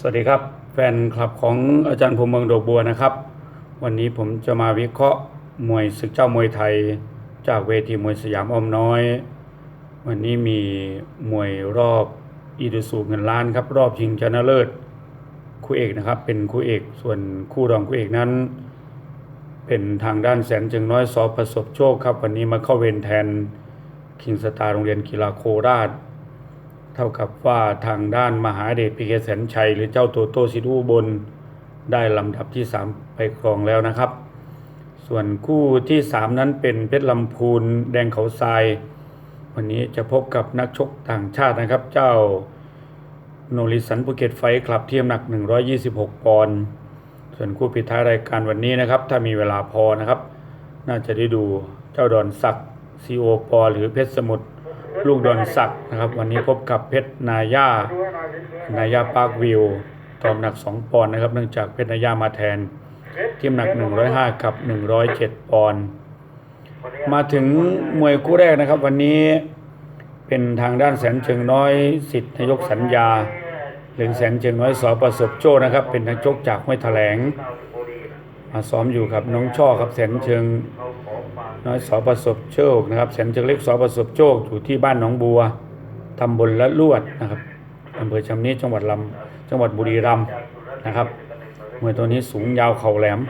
สวัสดีครับ แฟนคลับของอาจารย์พรหมเมืองดอกบัวนะครับ วันนี้ผมจะมาวิเคราะห์มวยศึกเจ้ามวยไทย จากเวทีมวยสยามอ้อมน้อย วันนี้มีมวยรอบอีดูสูเงินล้านครับ รอบชิงชนะเลิศคู่เอกนะครับ เป็นคู่เอกส่วนคู่รองคู่เอกนั้น เป็นทางด้านแสนจึงน้อยสอประสบโชคครับ วันนี้มาเข้าเวรแทนคิงสตาร์โรงเรียนกีฬาโคราช เท่ากับว่าทางด้านมหาเดชพิเคแสนชัย หรือเจ้าโตโต้สิทธิอุบลได้ลำดับที่ 3 ไปครองแล้วนะครับ ส่วนคู่ที่ 3 นั้นเป็นเพชรลำพูนแดงเขาทราย วันนี้จะพบกับนักชกต่างชาตินะครับ เจ้าโนริสันภูเก็ตไฟคลับเทียมหนัก 126 ปอนด์ส่วนคู่ปิดท้ายรายการวันนี้นะครับ ถ้ามีเวลาพอนะครับ น่าจะได้ดูเจ้าดอนศักดิ์ซีโอปอหรือเพชรสมุทร ลูกดอนศักดิ์นะครับ วันนี้พบกับเพชรนาย่านายาปาร์ควิวตอมหนัก 2 ปอนด์นะครับ เนื่องจากเพชรนาย่ามาแทนทีมหนัก 105 กับ 107 ปอนด์มาถึงมวยคู่แรกนะครับ วันนี้เป็นทางด้านแสนเชิงน้อยสิทธิ์นายกสัญญา หรือแสนเชิงน้อยสอประสบโชคนะครับ เป็นนักชกจากห้วยแถลงมาซ้อมอยู่กับน้องช่อครับแสนเชิง น้อยสอประสบโชคนะครับแสนเชิงเล็กสอประสบโชคอยู่ที่บ้านหนองบัวตำบลละลวดนะครับอำเภอชำนิจังหวัดลำจังหวัดบุรีรัมย์นะครับมวยตัวนี้สูงยาวเข่าแหลม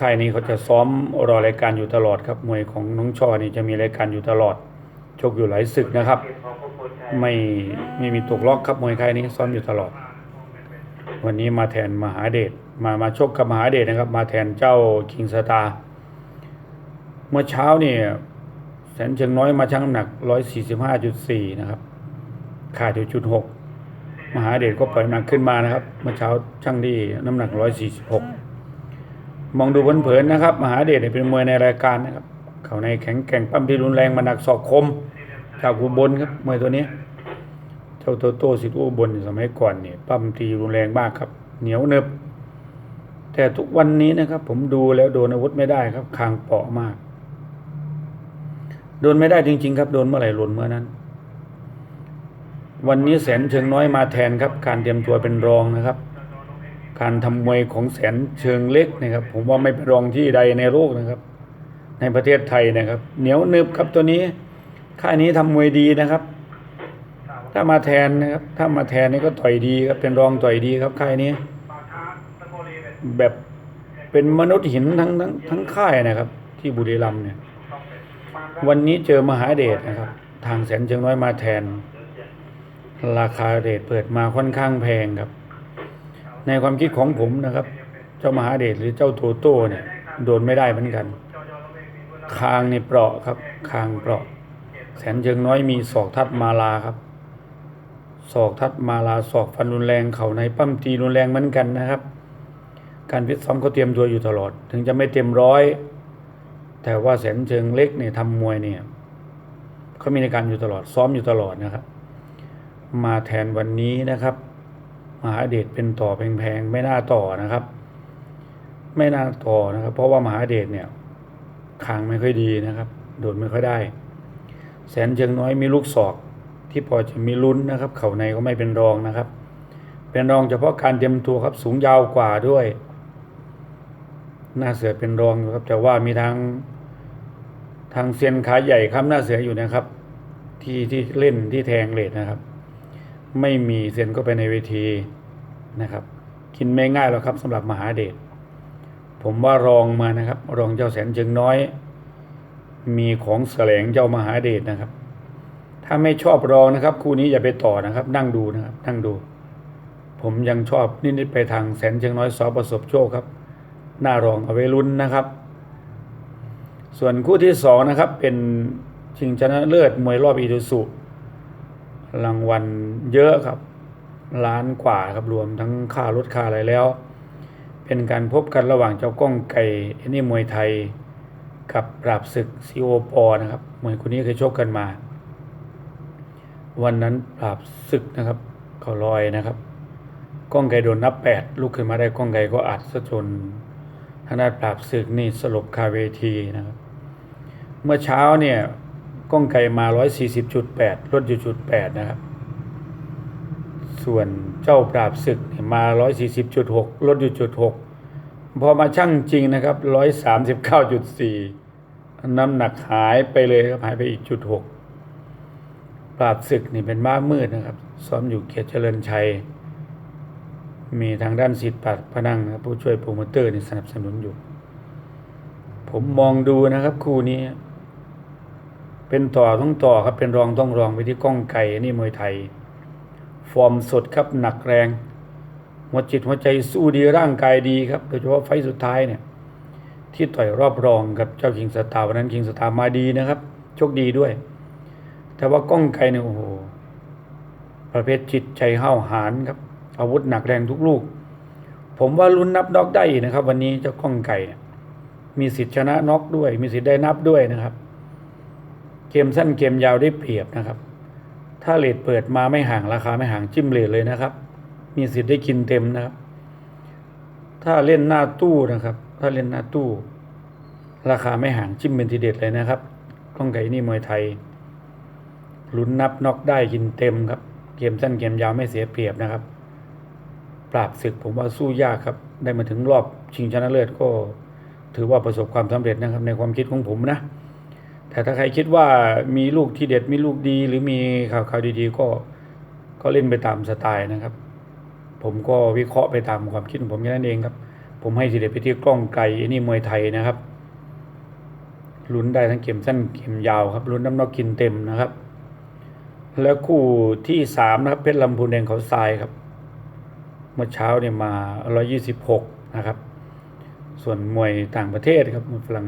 ค่ายนี้เขาจะซ้อมรอรายการอยู่ตลอดครับมวยของน้องช่อนี่จะมีรายการอยู่ตลอดชกอยู่หลายศึกนะครับ ไม่ไม่มีตกล็อกครับมวยค่ายนี้ซ้อมอยู่ตลอด วันนี้มาแทนมหาเดชมามาชกกับมหาเดชนะครับ มาแทนเจ้าคิงสตาร์ มื่อเช้านี่แสนเชิงน้อยมาชั่งน้ำหนัก 145.4 นะครับ ขาดอยู่จุดหกมหาเดชก็ปล่อยน้ำหนักขึ้นมานะครับ เมื่อเช้าชั่งที่น้ำหนัก 146 มองดูเผินๆนะครับ มหาเดชเป็นมวยในรายการนะครับ เขาในแข็งแกร่งปั้มที่รุนแรงมาหนักศอกคมจากอุบลครับมวยตัวนี้เจ้าโตโต้สิทธิ์อุบลสมัยก่อนเนี่ยปั้มตีรุนแรงมากครับ เหนียวเนบแต่ทุกวันนี้นะครับ ผมดูแล้วโดนอาวุธไม่ได้ครับคางเปาะมาก โดนไม่ได้จริง ๆ ครับ โดนเมื่อไหร่หล่นเมื่อนั้น วันนี้แสนเชิงน้อยมาแทนครับ การเตรียมตัวเป็นรองนะครับ การทำมวยของแสนเชิงเล็กนะครับ ผมว่าไม่เป็นรองที่ใดในโลกนะครับ ในประเทศไทยนะครับ เหนียวนึบครับตัวนี้ ค่ายนี้ทำมวยดีนะครับ ถ้ามาแทนนะครับ ถ้ามาแทนนี่ก็ต่อยดีครับ เป็นรองต่อยดีครับค่ายนี้ แบบเป็นมนุษย์หินทั้งทั้งทั้งค่ายนะครับ ที่บุรีรัมย์เนี่ย วันนี้เจอมหาเดชนะครับ ทางแสนเชียงน้อยมาแทน ราคาเดชเปิดมาค่อนข้างแพงครับ ในความคิดของผมนะครับ เจ้ามหาเดชหรือเจ้าโตโต้เนี่ยโดนไม่ได้เหมือนกัน คางในเปราะครับ คางเปราะ แสนเชิงน้อยมีศอกทัดมาลาครับศอกทัดมาลาศอกฟันรุนแรงเข่าในปั้มตีรุนแรงเหมือนกันนะครับ การฟิซ้อมเขาเตรียมตัวอยู่ตลอด ถึงจะไม่เต็มร้อย แต่ว่าแสนเชิงเล็กเนี่ยทำมวยเนี่ยเขามีในการอยู่ตลอดซ้อมอยู่ตลอดนะครับ มาแทนวันนี้นะครับมหาเดชเป็นต่อแพงๆไม่น่าต่อนะครับ ไม่น่าต่อนะครับ เพราะว่ามหาเดชเนี่ยคางไม่ค่อยดีนะครับ โดดไม่ค่อยได้ แสนเชิงน้อยมีลูกศอกที่พอจะมีลุ้นนะครับ เข่าในก็ไม่เป็นรองนะครับ เป็นรองเฉพาะการเตรียมตัวครับสูงยาวกว่าด้วย หน้าเสือเป็นรองครับแต่ว่ามีทาง ทางเซียนขาใหญ่ค้ำหน้าเสืออยู่นะครับ ที่ที่เล่นที่แทงเลดนะครับ ไม่มีเซียนก็ไปในเวทีนะครับ กินไม่ง่ายหรอกครับสำหรับมหาเดชผมว่ารองมานะครับ รองเจ้าแสนเชิงน้อย มีของแสลงเจ้ามหาเดชนะครับ ถ้าไม่ชอบรองนะครับ คู่นี้อย่าไปต่อนะครับ นั่งดูนะครับ นั่งดู ผมยังชอบนิดๆไปทางแสนเชียงน้อยสอประสบโชคครับ หน้ารองเอาไว้ลุ้นนะครับ ส่วนคู่ที่สองนะครับ เป็นชิงชนะเลิศมวยรอบอีดูสุรางวัลเยอะครับ ล้านกว่าครับรวมทั้งค่ารถค่าอะไรแล้ว เป็นการพบกันระหว่างเจ้าก้องไก่ไอ้นี่มวยไทย กับปราบศึกซีโอปอนะครับมวยคนนี้เคยชกกันมา วันนั้นปราบศึกนะครับเขาลอยนะครับ ก้องไก่โดนนับแปดลุกขึ้นมาได้ก้องไก่ก็อัดซะจนทางด้านปราบศึกนี่สลบคาเวทีนะครับ เมื่อเช้าเนี่ยก้องไก่มา 140.8 ลดอยู่จุด8นะครับ ส่วนเจ้าปราบศึกเนี่ยมา 140.6 ลดอยู่จุด6พอมาชั่งจริงนะครับ 139.4 น้ำหนักหายไปเลยครับ หายไปอีกจุด6ปราบศึกนี่เป็นม้ามืดนะครับ ซ้อมอยู่เกียรติเจริญชัย มีทางด้านสิทธิ์ปัดพนังนะครับผู้ช่วยโปรโมเตอร์นี่สนับสนุนอยู่ ผมมองดูนะครับคู่นี้ เป็นต่อต้องต่อครับเป็นรองต้องรองไปที่ก้องไก่อันนี่มวยไทย ฟอร์มสดครับหนักแรงหัวจิตหัวใจสู้ดีร่างกายดีครับโดยเฉพาะไฟสุดท้ายเนี่ยที่ต่อยรอบรองกับเจ้าคิงสตาร์วันนั้นคิงสตาร์มาดีนะครับโชคดีด้วย แต่ว่าก้องไก่เนี่ยโอ้โหประเภทจิตใจห้าวหาญครับ อาวุธหนักแรงทุกลูก ผมว่าลุ้นนับน็อกได้อีกนะครับ วันนี้เจ้าก้องไก่มีสิทธิ์ชนะน็อกด้วย มีสิทธิ์ได้นับด้วยนะครับ เกมสั้นเกมยาวได้เปรียบนะครับ ถ้าเลทเปิดมาไม่ห่างราคาไม่ห่างจิ้มเลทเลยนะครับ มีสิทธิ์ได้กินเต็มนะครับ ถ้าเล่นหน้าตู้นะครับ ถ้าเล่นหน้าตู้ ราคาไม่ห่างจิ้มเป็นทีเด็ดเลยนะครับก้องไก่นี่มวยไทยลุ้นนับน็อกได้กินเต็มครับ เกมสั้นเกมยาวไม่เสียเปรียบนะครับ ปราบศึกผมว่าสู้ยากครับ ได้มาถึงรอบชิงชนะเลิศก็ ถือว่าประสบความสำเร็จนะครับในความคิดของผมนะ แต่ถ้าใครคิดว่ามีลูกที่เด็ดมีลูกดีหรือมีข่าวข่าวดีๆ ก็ก็เล่นไปตามสไตล์นะครับ ผมก็วิเคราะห์ไปตามความคิดของผมแค่นั้นเองครับ ผมให้ทีเด็ดไปที่กล้องไกลอันนี่มวยไทยนะครับลุ้นได้ทั้งเกมสั้นเกมยาวครับลุ้นน้ำนอกกินเต็มนะครับ แล้วคู่ที่สามนะครับเพชรลำพูนแดงเขาทรายครับ เมื่อเช้าเนี่ยมา 126 นะครับ ส่วนมวยต่างประเทศครับมวยฝรั่ง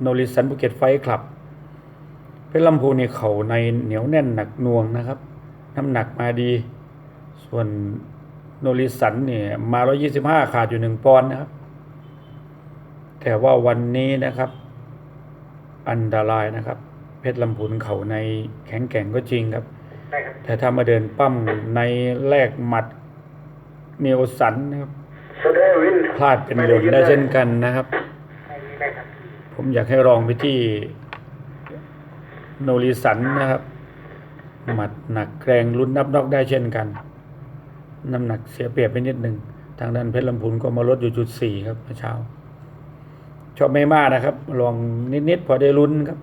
โนริสันภูเก็ตไฟท์คลับ เพชรลำพูนเนี่ยเขาในเหนียวแน่นหนักหน่วงนะครับ น้ำหนักมาดี ส่วนโนริสันเนี่ยมา 125 ขาดอยู่หนึ่งปอนด์นะครับ แต่ว่าวันนี้นะครับ อันตรายนะครับ เพชรลำพูนเขาในแข็งแกร่งก็จริงครับได้ครับ แต่ถ้ามาเดินปั้มในแลกหมัดเนโอสันนะครับสุดได้วินพลาดเป็นหล่นได้เช่นกันนะครับได้ครับ ผมอยากให้ลองไปที่โนริสันนะครับ หมัดหนักแกรงลุ้นนับนอกได้เช่นกัน น้ำหนักเสียเปรียบไปนิดหนึ่ง ทางด้านเพชรลำพูนก็มาลดอยู่จุดสี่ครับเมื่อเช้า ชอบไม่มากนะครับ ลองนิดๆพอได้ลุ้นครับ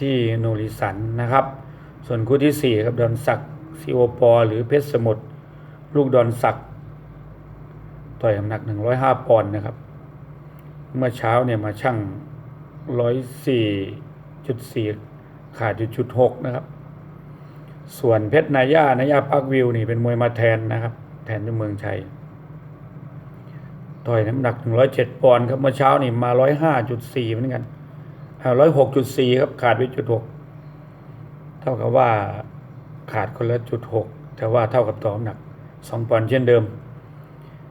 ที่โนริสันนะครับ ส่วนคู่ที่สี่ครับดอนศักดิ์ซีโอปอหรือเพชรสมุทรลูกดอนศักดิ์ต่อยน้ำหนักหนึ่งร้อยห้าปอนด์นะครับ เมื่อเช้าเนี่ยมาชั่งร้อยสี่จุดสี่ขาดอยู่จุดหกนะครับ ส่วนเพชรนายานายาปักวิวนี่เป็นมวยมาแทนนะครับ แทนที่เมืองชัยต่อยน้ำหนัก107ปอนด์ครับเมื่อเช้านี่มา105.4เหมือนกันอ่า106.4ครับขาดไปจุด6เท่ากับว่าขาดคนละจุด6แต่ว่าเท่ากับต่อน้ำหนัก2ปอนด์เช่นเดิม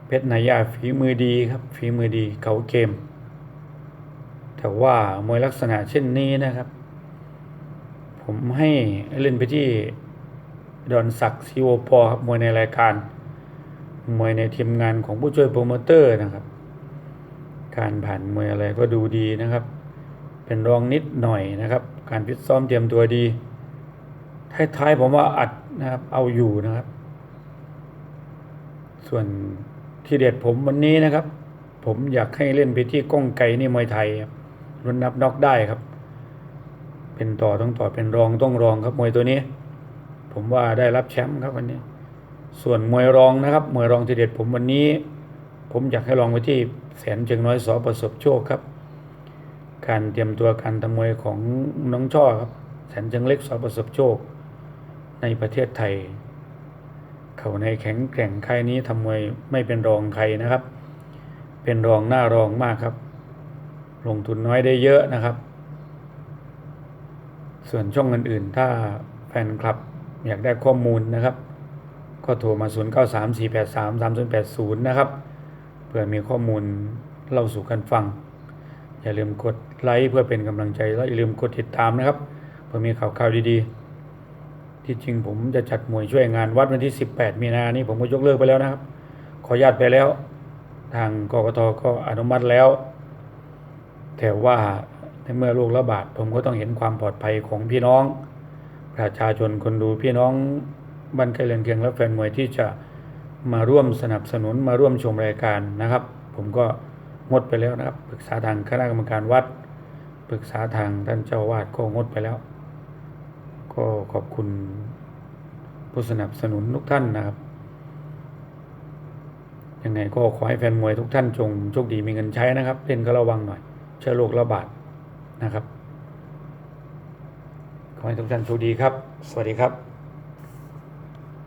เพชรนายาฝีมือดีครับฝีมือดีเขาเกม แต่ว่ามวยลักษณะเช่นนี้นะครับ ผมให้เล่นไปที่ดอนศักดิ์ซีโอปอครับมวยในรายการมวยในทีมงานของผู้ช่วยโปรโมเตอร์นะครับ การผ่านมวยอะไรก็ดูดีนะครับ เป็นรองนิดหน่อยนะครับ การฟิตซ้อมเตรียมตัวดีท้ายๆผมว่าอัดนะครับ เอาอยู่นะครับ ส่วนที่เด็ดผมวันนี้นะครับ ผมอยากให้เล่นไปที่ก้องไก่นี่มวยไทยครับ รุ่นนับน็อกได้ครับ เป็นต่อต้องต่อเป็นรองต้องรองครับมวยตัวนี้ ผมว่าได้รับแชมป์ครับวันนี้ ส่วนมวยรองนะครับมวยรองทีเด็ดผมวันนี้ ผมอยากให้ลองไปที่แสนเชียงน้อยสอประสบโชคครับ การเตรียมตัวการทำมวยของน้องช่อครับ แสนเชียงเล็กสอประสบโชค ในประเทศไทย เขาในแข็งแกร่งใครนี้ทำมวยไม่เป็นรองใครนะครับ เป็นรองหน้ารองมากครับ ลงทุนน้อยได้เยอะนะครับ ส่วนช่องอื่นๆ ถ้าแฟนคลับอยากได้ข้อมูลนะครับ ก็โทรมา 0 9 3 4 8 3 3 0 8 0 นะครับ เพื่อมีข้อมูลเล่าสู่กันฟัง อย่าลืมกดไลค์เพื่อเป็นกำลังใจและอย่าลืมกดติดตามนะครับ เพื่อมีข่าวข่าวดีๆ ที่จริงผมจะจัดมวยช่วยงานวัดวันที่ 18 มีนานี้ผมก็ยกเลิกไปแล้วนะครับ ขอญาตไปแล้ว ทางกกตก็อนุมัติแล้ว แต่ว่าในเมื่อโรคระบาดผมก็ต้องเห็นความปลอดภัยของพี่น้อง ประชาชนคนดูพี่น้องบ้านใกล้เรือนเคียงและแฟนมวยที่จะมาร่วมสนับสนุนมาร่วมชมรายการนะครับ ผมก็งดไปแล้วนะครับ ปรึกษาทางคณะกรรมการวัด ปรึกษาทางท่านเจ้าวาดก็งดไปแล้ว ก็ขอบคุณผู้สนับสนุนทุกท่านนะครับยังไงก็ขอให้แฟนมวยทุกท่านจงโชคดีมีเงินใช้นะครับเล่นก็ระวังหน่อย เชื้อโรคระบาดนะครับ ขอให้ทุกท่านโชคดีครับ สวัสดีครับ